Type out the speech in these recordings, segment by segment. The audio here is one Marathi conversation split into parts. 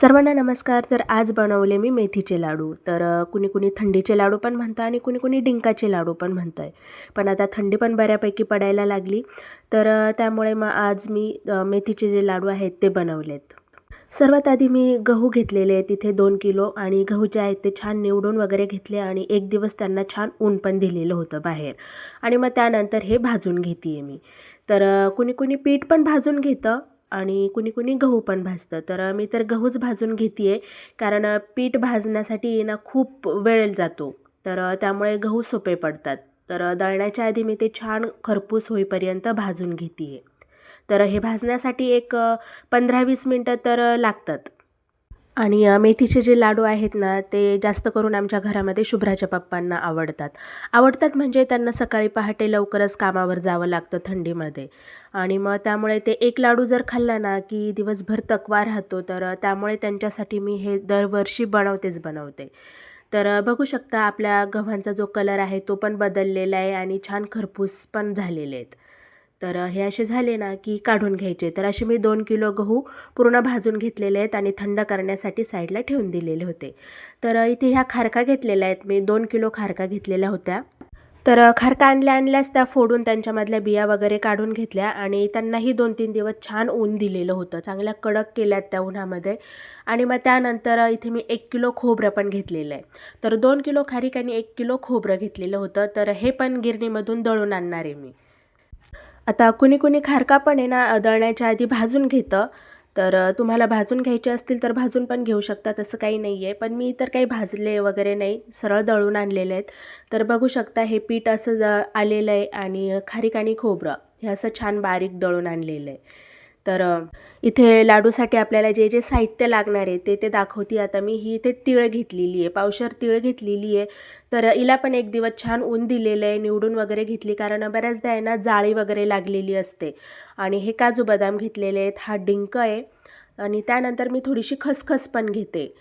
सर्वांना नमस्कार. तर आज बनवले मी मेथीचे लाडू. तर कुणी कुणी थंडीचे लाडू पण म्हणतं आणि कुणी कुणी डिंकाचे लाडू पण म्हणतं आहे पण आता थंडी पण बऱ्यापैकी पडायला लागली. तर त्यामुळे मग आज मी मेथीचे जे लाडू आहेत ते बनवलेत. सर्वात आधी मी गहू घेतलेले आहेत तिथे दोन किलो आणि गहू जे आहेत ते छान निवडून वगैरे घेतले आणि एक दिवस त्यांना छान ऊन पण दिलेलं होतं बाहेर. आणि मग त्यानंतर हे भाजून घेते आहे मी. तर कुणी कुणी पीठ पण भाजून घेतं आणि कुणी कुणी गहू पण भाजतं. तर मी तर गहूच भाजून घेते आहे कारण पीठ भाजण्यासाठी ना खूप वेळ जातो. तर त्यामुळे गहू सोपे पडतात. तर दळण्याच्या आधी मी ते छान खरपूस होईपर्यंत भाजून घेते आहे तर हे भाजण्यासाठी एक पंधरा वीस मिनटं तर लागतात. आणि मेथीचे जे लाडू आहेत ना ते जास्त करून आमच्या घरामध्ये शुभ्राच्या पप्पांना आवडतात. आवडतात म्हणजे त्यांना सकाळी पहाटे लवकरच कामावर जावं लागतं थंडीमध्ये. आणि मग त्यामुळे ते एक लाडू जर खाल्ला ना की दिवसभर तकवा राहतो तर त्यामुळे त्यांच्यासाठी मी हे दरवर्षी बनवतेच बनवते. तर बघू शकता आपल्या गव्हांचा जो कलर आहे तो पण बदललेला आहे आणि छान खरपूस पण झालेले आहेत. तर हे असे झाले ना की काढून घ्यायचे. तर असे मी दोन किलो गहू पूर्ण भाजून घेतलेले आहेत आणि थंड करण्यासाठी साईडला ठेवून दिलेले होते. तर इथे ह्या खारका घेतलेल्या आहेत. मी दोन किलो खारका घेतलेल्या होत्या. तर खारका आणल्या आणल्याच त्या फोडून त्यांच्यामधल्या बिया वगैरे काढून घेतल्या आणि त्यांनाही दोन तीन दिवस छान ऊन दिलेलं होतं. चांगल्या कडक केल्यात त्या उन्हामध्ये. आणि मग त्यानंतर इथे मी एक किलो खोबरं पण घेतलेलं आहे. तर दोन किलो खारीक आणि एक किलो खोबरं घेतलेलं होतं. तर हे पण गिरणीमधून दळून आणणार आहे मी. आता कुणी कुणी खारका पण आहे ना दळण्याच्या आधी भाजून घेतं. तर तुम्हाला भाजून घ्यायचे असतील तर भाजून पण घेऊ शकता तसं काही नाही आहे पण मी तर काही भाजले वगैरे नाही सरळ दळून आणलेले आहेत. तर बघू शकता हे पीठ असं ज आलेलं आहे आणि खारीक आणि खोबरं हे असं छान बारीक दळून आणलेलं आहे. तर इथे लाडूसाठी आपल्याला जे जे साहित्य लागणार आहे ते ते दाखवते. आता मी ही इथे तिळ घेतलेली आहे. पावशर तिळ घेतलेली आहे. तर हिला पण एक दिवस छान ऊन दिलेलं आहे निवडून वगैरे घेतली. कारण बऱ्याचदा आहे ना जाळी वगैरे लागलेली असते. आणि हे काजू बदाम घेतलेले आहेत. हा डिंक आहे. आणि त्यानंतर मी थोडीशी खसखस पण घेते.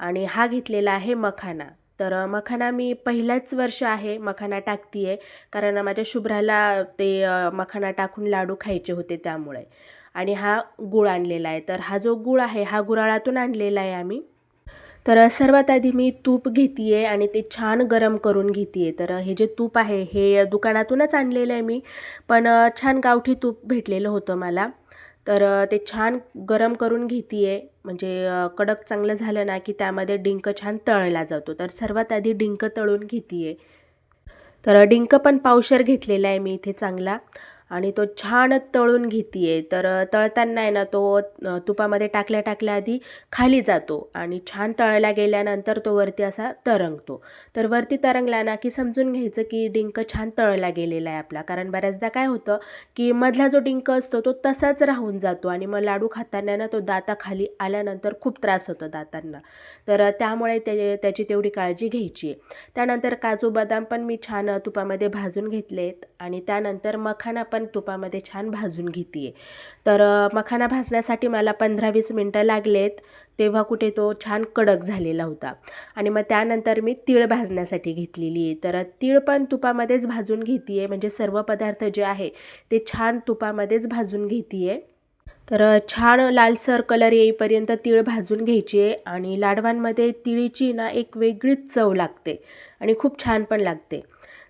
आणि हा घेतलेला आहे मखाना. तर मखाना मी पहिल्याच वर्ष आहे मखाना टाकते आहे कारण माझ्या शुभ्राला ते मखाना टाकून लाडू खायचे होते त्यामुळे. आणि हा गूळ आणलेला आहे. तर हा जो गूळ आहे हा गुराळातून आणलेला आहे आम्ही. तर सर्वात आधी मी तूप घेते आहे आणि ते छान गरम करून घेते आहे तर हे जे तूप आहे हे दुकानातूनच आणलेलं आहे मी. पण छान गावठी तूप भेटलेलं होतं मला. तर ते छान गरम करून घेते आहे म्हणजे कडक चांगलं झालं ना की त्यामध्ये डिंक छान तळला जातो. तर सर्वात आधी डिंक तळून घेते आहे तर डिंक पण पावशर घेतलेला आहे मी इथे चांगला. आणि तो छान तळून घेते आहे तर तळताना आहे ना तो तुपामध्ये टाकल्या टाकल्या आधी खाली जातो आणि छान तळल्या गेल्यानंतर तो वरती असा तरंगतो. तर वरती तरंगला ना की समजून घ्यायचं की डिंक छान तळला गेलेला आहे आपला. कारण बऱ्याचदा काय होतं की मधला जो डिंक असतो तो तसाच राहून जातो आणि मग लाडू खाताना ना तो दाताखाली आल्यानंतर खूप त्रास होतो दातांना. तर त्यामुळे ते त्याची तेवढी काळजी घ्यायची आहे. त्यानंतर काजू बदाम पण मी छान तुपामध्ये भाजून घेतलेत आणि त्यानंतर मखाना पण तुपामध्ये छान भाजून घेते आहे तर मखाना भाजण्यासाठी मला पंधरा वीस मिनटं लागलेत तेव्हा कुठे तो छान कडक झालेला होता. आणि मग त्यानंतर मी तीळ भाजण्यासाठी घेतलेली आहे. तर तीळ पण तुपामध्येच भाजून घेते आहे म्हणजे सर्व पदार्थ जे आहे ते छान तुपामध्येच भाजून घेते आहे तर छान लालसर कलर येईपर्यंत तीळ भाजून घ्यायची आहे आणि लाडवांमध्ये तिळीची ना एक वेगळीच चव लागते आणि खूप छान पण लागते.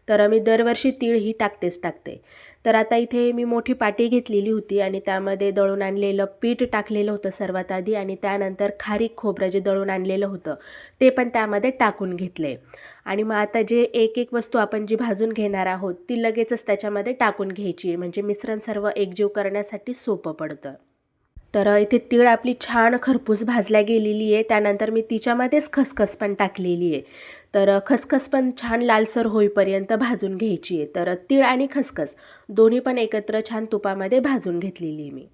तर मी दरवर्षी तीळ ही टाकतेच टाकते. तर आता इथे मी मोठी पाटी घेतलेली होती आणि त्यामध्ये दळून आणलेलं पीठ टाकलेलं होतं सर्वात आधी आणि त्यानंतर खारीक खोबरं जे दळून आणलेलं होतं ते पण त्यामध्ये टाकून घेतले. आणि मग आता जे एक एक वस्तू आपण जी भाजून घेणार आहोत ती लगेचच त्याच्यामध्ये टाकून घ्यायची आहे. म्हणजे मिश्रण सर्व एकजीव करण्यासाठी सोपं पडतं. तर इथे तीळ आपली छान खरपूस भाजल्या गेलेली आहे. त्यानंतर मी तिच्यामध्येच खसखस पण टाकलेली आहे. तर खसखस पण छान लालसर होईपर्यंत भाजून घ्यायची आहे. तर तीळ आणि खसखस दोन्ही पण एकत्र छान तुपामध्ये भाजून घेतलेली आहे मी.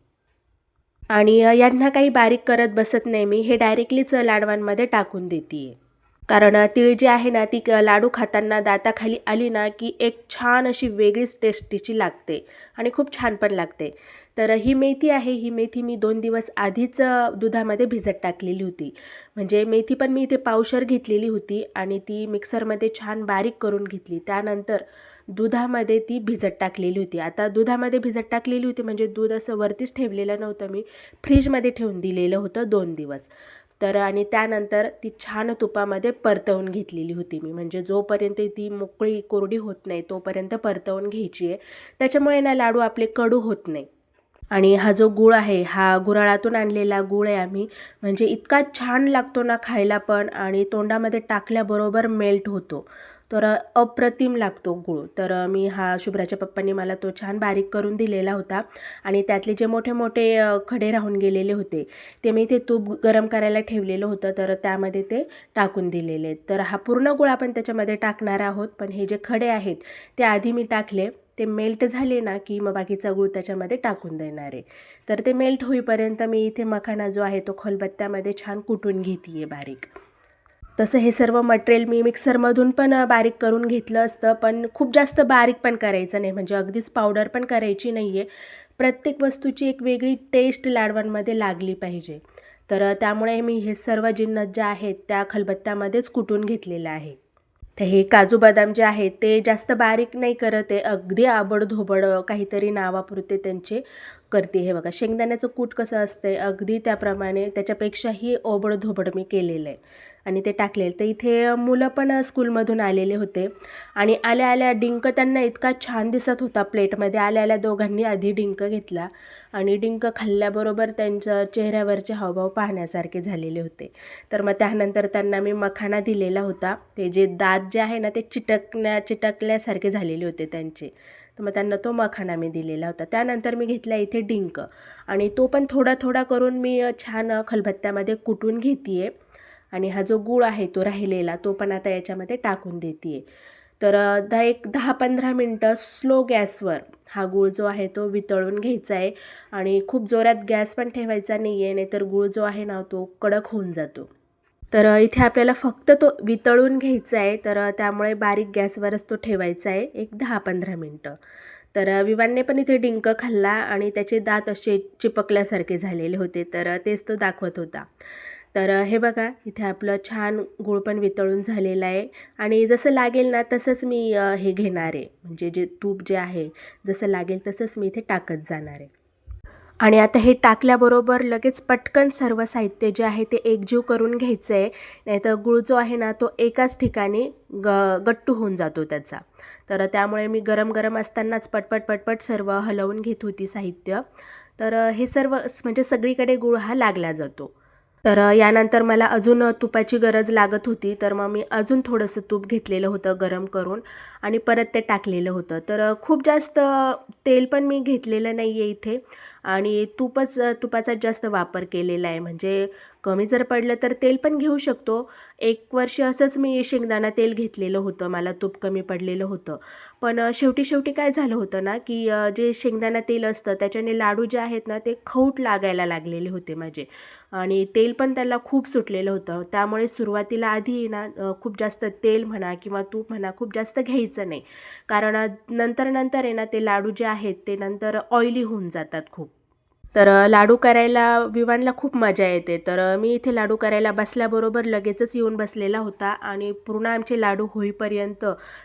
आणि यांना काही बारीक करत बसत नाही मी. हे डायरेक्टलीच लाडवांमध्ये टाकून देते आहे कारण तीळ जी आहे ना ती क- लाडू खाताना दाताखाली आली ना की एक छान अशी वेगळीच टेस्टीची लागते आणि खूप छान पण लागते. तर ही मेथी आहे ही मेथी मी दोन दिवस आधीच दुधामध्ये भिजत टाकलेली होती. म्हणजे मेथी पण मी इथे पावशर घेतलेली होती आणि ती मिक्सरमध्ये छान बारीक करून घेतली. त्यानंतर दुधामध्ये ती भिजत टाकलेली होती. आता दुधामध्ये भिजत टाकलेली होती म्हणजे दूध असं वरतीच ठेवलेलं नव्हतं मी. फ्रीजमध्ये ठेवून दिलेलं होतं दोन दिवस. तर आणि त्यानंतर ती छान तुपामध्ये परतवून घेतलेली होती मी. म्हणजे जोपर्यंत ती मोकळी कोरडी होत नाही तोपर्यंत परतवून घ्यायची आहे. त्याच्यामुळे ना लाडू आपले कडू होत नाही. आणि हा जो गूळ आहे हा गुराळातून आणलेला गूळ आहे आम्ही. म्हणजे इतका छान लागतो ना खायला पण आणि तोंडामध्ये टाकल्याबरोबर मेल्ट होतो. तर अप्रतिम लागतो गूळ. तर मी हा शुभ्राच्या पप्पांनी मला तो छान बारीक करून दिलेला होता आणि त्यातले जे मोठे मोठे खडे राहून गेलेले होते ते मी ते तूप गरम करायला ठेवलेलं होतं. तर त्यामध्ये ते टाकून दिलेले. तर हा पूर्ण गूळ आपण त्याच्यामध्ये टाकणार आहोत. पण हे जे खडे आहेत ते आधी मी टाकले. ते मेल्ट झाले ना की मग बाकीचा गूळ त्याच्यामध्ये टाकून देणार आहे. तर ते मेल्ट होईपर्यंत मी इथे मखाना जो आहे तो खलबत्त्यामध्ये छान कुटून घेते आहे बारीक. तसं हे सर्व मटेरियल मी मिक्सरमधून पण बारीक करून घेतलं असतं पण खूप जास्त बारीक पण करायचं नाही. म्हणजे अगदीच पावडर पण करायची नाही आहे प्रत्येक वस्तूची एक वेगळी टेस्ट लाडवांमध्ये लागली पाहिजे. तर त्यामुळे मी हे सर्व जिन्नस ज्या आहेत त्या खलबत्त्यामध्येच कुटून घेतलेलं आहे. तर हे काजू बदाम जे आहेत ते जास्त बारीक नाही करत आहे अगदी आबडधोबड काहीतरी नावापुरते त्यांचे करते. हे बघा शेंगदाण्याचं कूट कसं असतंय अगदी त्याप्रमाणे त्याच्यापेक्षाही ओबडधोबड मी केलेलं आहे आणि ते टाकलेलं. तर इथे मुलं पण स्कूलमधून आलेले होते. आणि आल्या आल्या डिंक त्यांना इतका छान दिसत होता प्लेटमध्ये आल्या आल्या दोघांनी आधी डिंक घेतला. आणि डिंक खाल्ल्याबरोबर त्यांच्या चेहऱ्यावरचे हावभाव पाहण्यासारखे झालेले होते. तर मग त्यानंतर त्यांना मी मखाना दिलेला होता. ते जे दात जे आहे ना ते चिटकण्या चिटकल्यासारखे झालेले होते त्यांचे. तर मग त्यांना तो मखाना मी दिलेला होता. त्यानंतर मी घेतला इथे डिंक. आणि तो पण थोडा थोडा करून मी छान खलबत्त्यामध्ये कुटून घेते आहे आणि हा जो गूळ आहे तो राहिलेला तो पण आता याच्यामध्ये टाकून देते आहे तर दा दहा एक दहा पंधरा मिनटं स्लो गॅसवर हा गूळ जो आहे तो वितळून घ्यायचा आहे आणि खूप जोरात गॅस पण ठेवायचा नाही आहे नाहीतर गूळ जो आहे ना तो कडक होऊन जातो. तर इथे आपल्याला फक्त तो वितळून घ्यायचा आहे तर त्यामुळे बारीक गॅसवरच तो ठेवायचा आहे एक दहा पंधरा मिनटं. तर विवानने पण इथे डिंक खाल्ला आणि त्याचे दात असे चिपकल्यासारखे झालेले होते तर तेच तो दाखवत होता. तर हे बघा इथे आपलं छान गूळ पण वितळून झालेलं आहे आणि जसं लागेल ना तसंच मी हे घेणार आहे. म्हणजे जे तूप जे आहे जसं लागेल तसंच मी इथे टाकत जाणार आहे. आणि आता हे टाकल्याबरोबर लगेच पटकन सर्व साहित्य जे आहे ते एकजीव करून घ्यायचं आहे. नाहीतर गुळ जो आहे ना तो एकाच ठिकाणी ग गट्टू होऊन जातो त्याचा. तर त्यामुळे मी गरम गरम असतानाच पटपट पटपट सर्व हलवून घेत होती साहित्य. तर हे सर्व म्हणजे सगळीकडे गुळ हा लागला जातो. तर यानंतर मला अजून तुपाची गरज लागत होती. तर मग मी अजून थोडंसं तूप घेतलेलं होतं गरम करून आणि परत ते टाकलेलं होतं. तर खूप जास्त तेल पण मी घेतलेलं नाही आहे इथे आणि तूपच तुपाचा जास्त वापर केलेला आहे. म्हणजे कमी जर पडलं तर तेल पण घेऊ शकतो. एक वर्ष असंच मी शेंगदाणा तेल घेतलेलं होतं मला तूप कमी पडलेलं होतं. पण शेवटी शेवटी काय झालं होतं ना की जे शेंगदाणा तेल असतं त्याच्याने लाडू जे आहेत ना ते खौट लागायला लागलेले होते माझे. आणि तेल पण त्याला खूप सुटलेलं होतं. त्यामुळे सुरुवातीला आधी ना खूप जास्त तेल म्हणा किंवा तूप म्हणा खूप जास्त घ्यायचं नाही. कारण नंतर नंतर आहे ना ते लाडू जे आहेत ते नंतर ऑइली होऊन जातात खूप. तर लाडू करायला विवानला खूप मजा येते. तर मी इथे लाडू करायला बसल्याबरोबर लगेचच येऊन बसलेला होता आणि पूर्ण आमचे लाडू होईपर्यंत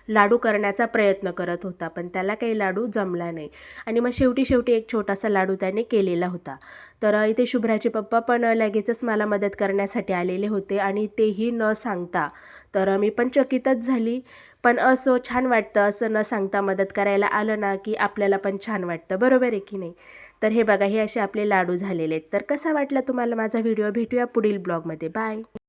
लाडू करण्याचा प्रयत्न करत होता पण त्याला काही लाडू जमला नाही. आणि मग शेवटी शेवटी एक छोटासा लाडू त्याने केलेला होता. तर इथे शुभ्राचे पप्पा पण लगेचच मला मदत करण्यासाठी आलेले होते आणि तेही न सांगता तर मी पण चकितच झाली. पण असो छान वाटतं असं न सांगता मदत करायला आलं ना की आपल्याला पण छान वाटतं. बरोबर आहे की नाही? तर हे बघा हे असे आपले लाडू झालेले आहेत. तर कसा वाटला तुम्हाला माझा व्हिडिओ? भेटूया पुढील ब्लॉगमध्ये. बाय!